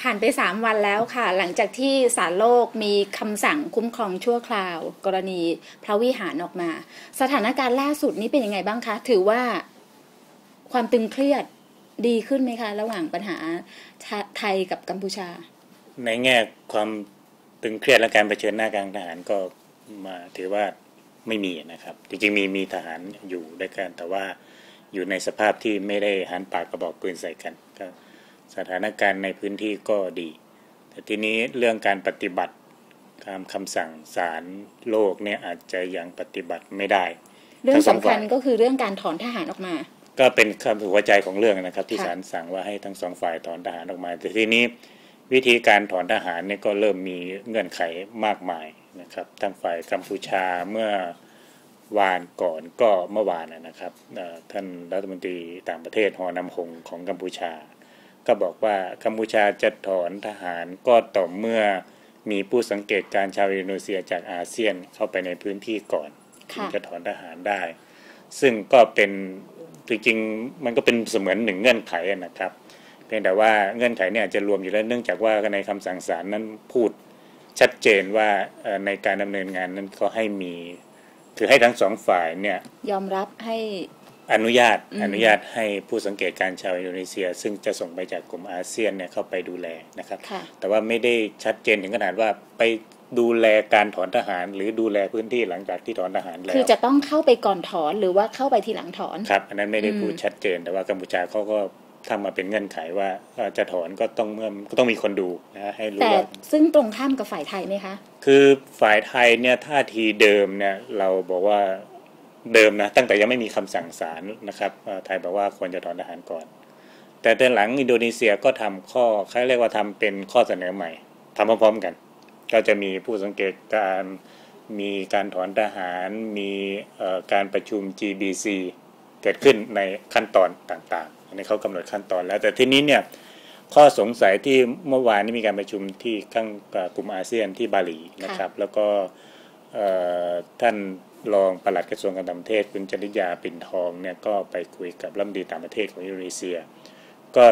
ผ่านไปสามวันแล้วค่ะ หลังจากที่ศาลโลกมีคำสั่งคุ้มครองชั่วคราว กรณีพระวิหารออกมา สถานการณ์ล่าสุดนี้เป็นยังไงบ้างคะ ถือว่าความตึงเครียดดีขึ้นไหมคะ ระหว่างปัญหาไทยกับกัมพูชา ในแง่ความตึงเครียดและการเผชิญหน้ากางทหารก็มาถือว่าไม่มีนะครับ จริงๆมีมีทหารอยู่ด้วยกันแต่ว่าอยู่ในสภาพที่ไม่ได้หันปากกระบอกปืนใส่กันก็ สถานการณ์ในพื้นที่ก็ดี แต่ทีนี้เรื่องการปฏิบัติตามคำสั่งศาลโลกเนี่ยอาจจะยังปฏิบัติไม่ได้ เรื่องสำคัญก็คือเรื่องการถอนทหารออกมา ก็เป็นคำหัวใจของเรื่องนะครับ ที่ศาลสั่งว่าให้ทั้งสองฝ่ายถอนทหารออกมา แต่ทีนี้วิธีการถอนทหารเนี่ยก็เริ่มมีเงื่อนไขมากมายนะครับทางฝ่ายกัมพูชาเมื่อวานก่อนก็เมื่อวานนะครับท่านรัฐมนตรีต่างประเทศฮอนำคงของกัมพูชา ก็บอกว่ากัมพูชาจะถอนทหารก็ต่อเมื่อมีผู้สังเกตการชาวอินโดนีเซียจากอาเซียนเข้าไปในพื้นที่ก่อนจะถอนทหารได้ ซึ่งก็เป็นจริงๆมันก็เป็นเสมือนหนึ่งเงื่อนไขนะครับเพียงแต่ว่าเงื่อนไขเนี่ยจะรวมอยู่แล้วเนื่องจากว่าในคำสั่งศาลนั้นพูดชัดเจนว่าในการดำเนินงานนั้นก็ให้มี คือให้ทั้งสองฝ่ายเนี่ยยอมรับให้ อนุญาตอนุญาตให้ผู้สังเกตการชาวอินโดนีเซีย ซึ่งจะส่งไปจากกลุ่มอาเซียนเนี่ยเข้าไปดูแลนะครับ แต่ว่าไม่ได้ชัดเจนถึงขนาดว่าไปดูแลการถอนทหาร หรือดูแลพื้นที่หลังจากที่ถอนทหารแล้วคือจะต้องเข้าไปก่อนถอนหรือว่าเข้าไปทีหลังถอนครับอันนั้นไม่ได้พูดชัดเจน แต่ว่ากัมพูชาเขาก็ทำมาเป็นเงื่อนไขว่าจะถอนก็ต้องเมื่อก็ต้องมีคนดูนะให้รู้แต่ซึ่งตรงข้ามกับฝ่ายไทยไหมคะ คือฝ่ายไทยเนี่ยท่าทีเดิมเนี่ยเราบอกว่า เดิมนะตั้งแต่ยังไม่มีคำสั่งศาลนะครับไทยบอกว่าควรจะถอนทหารก่อน แต่ตอนหลังอินโดนีเซียก็ทำข้อเขาเรียกว่าทำเป็นข้อเสนอใหม่ทำพร้อมๆกัน ก็จะมีผู้สังเกตการมีการถอนทหาร มีการประชุม GBC เกิดขึ้นในขั้นตอนต่างๆอันนี้เขากำหนดขั้นตอนแล้ว แต่ทีนี้เนี่ยข้อสงสัยที่เมื่อวานนี้มีการประชุมที่ข้างกลุ่มอาเซียนที่บาหลีนะครับ แล้วก็ ท่านรองปลัดกระทรวงการต่างประเทศคุณจริยาปิ่นทองเนี่ยก็ไปคุยกับรัฐมนตรีต่างประเทศของอินโดนีเซีย ก็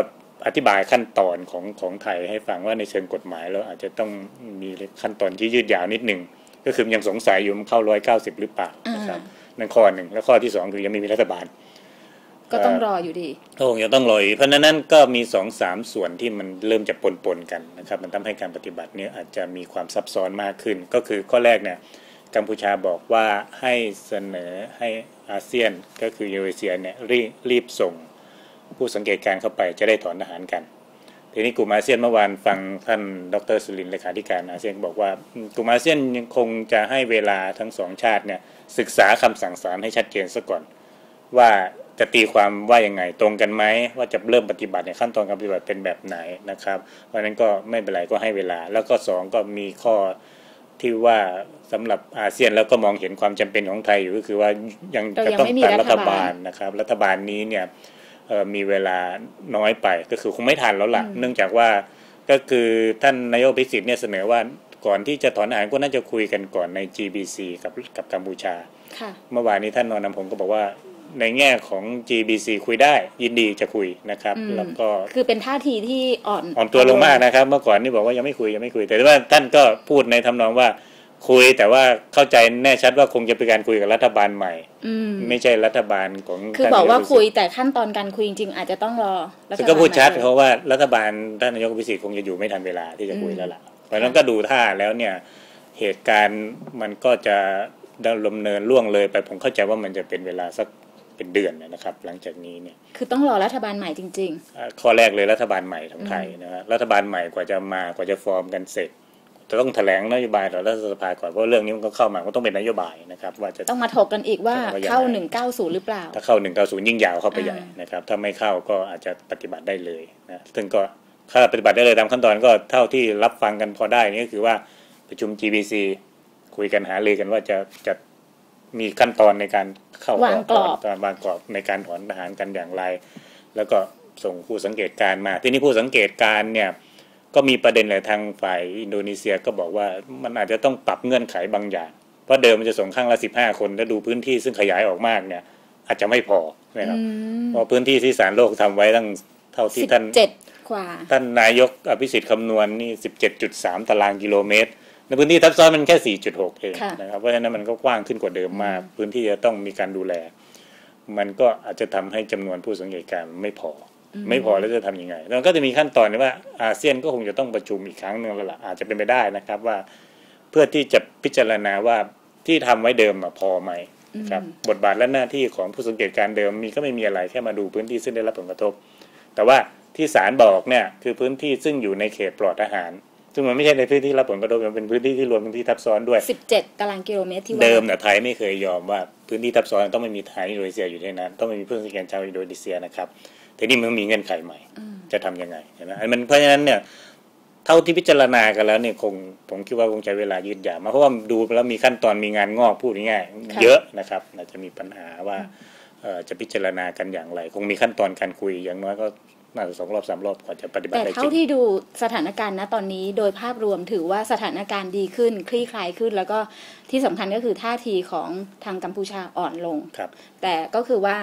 อธิบายขั้นตอนของของไทยให้ฟังว่าในเชิงกฎหมายแล้วอาจจะต้องมีขั้นตอนที่ยืดยาวนิดหนึ่งก็คือยังสงสัยอยู่มันเข้าร้อยเก้าสิบหรือเปล่านะครับนั่นข้อหนึ่งแล้วข้อที่สองคือยังไม่มีรัฐบาล ก็ต้องรออยู่ดีโอ้ยังต้องรออีกเพราะนั้นก็มีสองสามส่วนที่มันเริ่มจะปนปนกันนะครับ มันทำให้การปฏิบัตินี้อาจจะมีความซับซ้อนมากขึ้น ก็คือข้อแรกเนี่ย กัมพูชาบอกว่าให้เสนอให้อาเซียนก็คือยูเอเชียเนี่ยรีรีบส่งผู้สังเกตการเข้าไปจะได้ถอนทหารกัน ทีนี้กลุ่มอาเซียนเมื่อวานฟังท่านดรสุรินเลขาธิการอาเซียนบอกว่ากลุ่มอาเซียนยังคงจะให้เวลาทั้งสองชาติเนี่ยศึกษาคำสั่งศาลให้ชัดเจนซะก่อน ว่าจะตีความว่ายังไงตรงกันไหมว่าจะเริ่มปฏิบัติในขั้นตอนการปฏิบัติเป็นแบบไหนนะครับ เพราะนั้นก็ไม่เป็นไรก็ให้เวลา แล้วก็ 2 ก็มีข้อ ที่ว่าสำหรับอาเซียนแล้วก็มองเห็นความจำเป็นของไทยอยู่ก็คือว่ายังจะต้องตัดรัฐบาลนะครับ รัฐบาลนี้เนี่ยมีเวลาน้อยไปก็คือคงไม่ทันแล้วล่ะ เนื่องจากว่าก็คือท่านนายกพิสิทธิ์เนี่ยเสนอว่าก่อนที่จะถอนอาหารก็น่าจะคุยกันก่อนใน GBC กับกับกัมพูชา เมื่อวานนี้ท่านนนท์พงศ์ก็บอกว่า ในแง่ของ GBC คุยได้ยินดีจะคุยนะครับ แล้วก็คือเป็นท่าทีที่อ่อนอ่อนตัวลงมากนะครับ เมื่อก่อนนี่บอกว่ายังไม่คุยยังไม่คุย แต่ว่าท่านก็พูดในทำนองว่าคุยแต่ว่าเข้าใจแน่ชัดว่าคงจะเป็นการคุยกับรัฐบาลใหม่ไม่ใช่รัฐบาลของคือบอกว่าคุยแต่ขั้นตอนการคุยจริงๆอาจจะต้องรอซึ่งก็พูดชัดเพราะว่ารัฐบาลท่านนายกพิสิทธิ์คงจะอยู่ไม่ทันเวลาที่จะคุยแล้วล่ะเพราะนั้นก็ดูท่าแล้วเนี่ยเหตุการณ์มันก็จะดำเนินล่วงเลยไปผมเข้าใจว่ามันจะเป็นเวลาสัก เป็นเดือนนะครับ หลังจากนี้เนี่ยคือต้องรอรัฐบาลใหม่จริงๆข้อแรกเลยรัฐบาลใหม่ของไทยนะรัฐบาลใหม่กว่าจะมากว่าจะฟอร์มกันเสร็จจะต้องแถลงนโยบายต่อรัฐสภาก่อนเพราะเรื่องนี้มันก็เข้ามาก็ต้องเป็นนโยบายนะครับ ว่าจะต้องมาถกกันอีกว่าเข้าหนึ่งเก้าศูนย์หรือเปล่า ถ้าเข้าหนึ่งเก้าศูนย์ยิ่งยาวเข้าไปใหญ่นะครับถ้าไม่เข้าก็อาจจะปฏิบัติได้เลยนะซึ่งก็ถ้าปฏิบัติได้เลยตามขั้นตอนก็เท่าที่รับฟังกันพอได้นี่ก็คือว่าประชุม GBC คุยกันหาเลยกันว่าจะจะ มีขั้นตอนในการเข้าวางกรอบตอนวางกรอบในการถอนทหารกันอย่างไร แล้วก็ส่งผู้สังเกตการมา ที่นี้ผู้สังเกตการเนี่ยก็มีประเด็นเลยทางฝ่ายอินโดนีเซียก็บอกว่ามันอาจจะต้องปรับเงื่อนไขบางอย่าง เพราะเดิมมันจะส่งข้างละสิบห้าคนแล้วดูพื้นที่ซึ่งขยายออกมากเนี่ย อาจจะไม่พอนะครับเพราะพื้นที่ที่สารโลกทำไว้ตั้งเท่าที่ท่านเจ็ดกว่าท่านนายกอภิสิทธิ์คำนวณนี่17.3ตารางกิโลเมตร ในพื้นที่ทับซ้อนมันแค่ 4.6 เองค่ะนะครับเพราะฉะนั้นมันก็กว้างขึ้นกว่าเดิมมาก พื้นที่จะต้องมีการดูแล มันก็อาจจะทำให้จำนวนผู้สังเกตการณ์ไม่พออไม่พอแล้วจะทำยังไงแล้วก็จะมีขั้นตอนว่าอาเซียนก็คงจะต้องประชุมอีกครั้งหนึ่งแล้วล่ะอาจจะเป็นไปได้นะครับว่า เพื่อที่จะพิจารณาว่าที่ทำไว้เดิมอะพอไหมครับบทบาทและหน้าที่ของผู้สังเกตการณ์เดิมมีก็ไม่มีอะไรแค่มาดูพื้นที่ซึ่งได้รับผลกระทบ แต่ว่าที่ศาลบอกเนี่ยคือพื้นที่ซึ่งอยู่ในเขตปลอดอาหาร ซึ่งมันไม่ใช่ในพื้นที่รับผลกระทบมันเป็นพื้นที่ที่รวมพื้นที่ทับซ้อนด้วย 17 ตารางกิโลเมตรที่ว่าเดิมเนี่ยไทยไม่เคยยอมว่าพื้นที่ทับซ้อนต้องไม่มีไทยอินโดนีเซียอยู่ในนั้นต้องไม่มีผู้สังเกตชาวอินโดนีเซียนะครับทีนี้มันมีเงื่อนไขใหม่ จะทำยังไงเห็นไหมมันเพราะฉะนั้นเนี่ยเท่าที่พิจารณากันแล้วเนี่ยคงผมคิดว่าคงใช้เวลายืดยาวมากเพราะว่าดูแล้วมีขั้นตอนมีงานงอกพูดง่ายๆเยอะนะครับอาจจะมีปัญหาว่าเอ่อจะพิจารณากันอย่างไร คงมีขั้นตอนการคุยอย่างน้อยก็ น่าจะสองรอบสามรอบก่อนจะปฏิบัติแต่ได้จเท่าริงที่ดูสถานการณ์ณตอนนี้โดยภาพรวมถือว่าสถานการณ์ดีขึ้น คลี่คลายขึ้น แล้วก็ที่สำคัญก็คือท่าทีของทางกัมพูชาอ่อนลงครับ แต่ก็คือว่า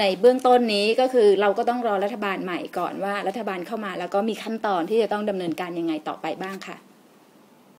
ในเบื้องต้นนี้ก็คือเราก็ต้องรอรัฐบาลใหม่ก่อนว่ารัฐบาลเข้ามา แล้วก็มีขั้นตอนที่จะต้องดำเนินการยังไงต่อไปบ้างค่ะ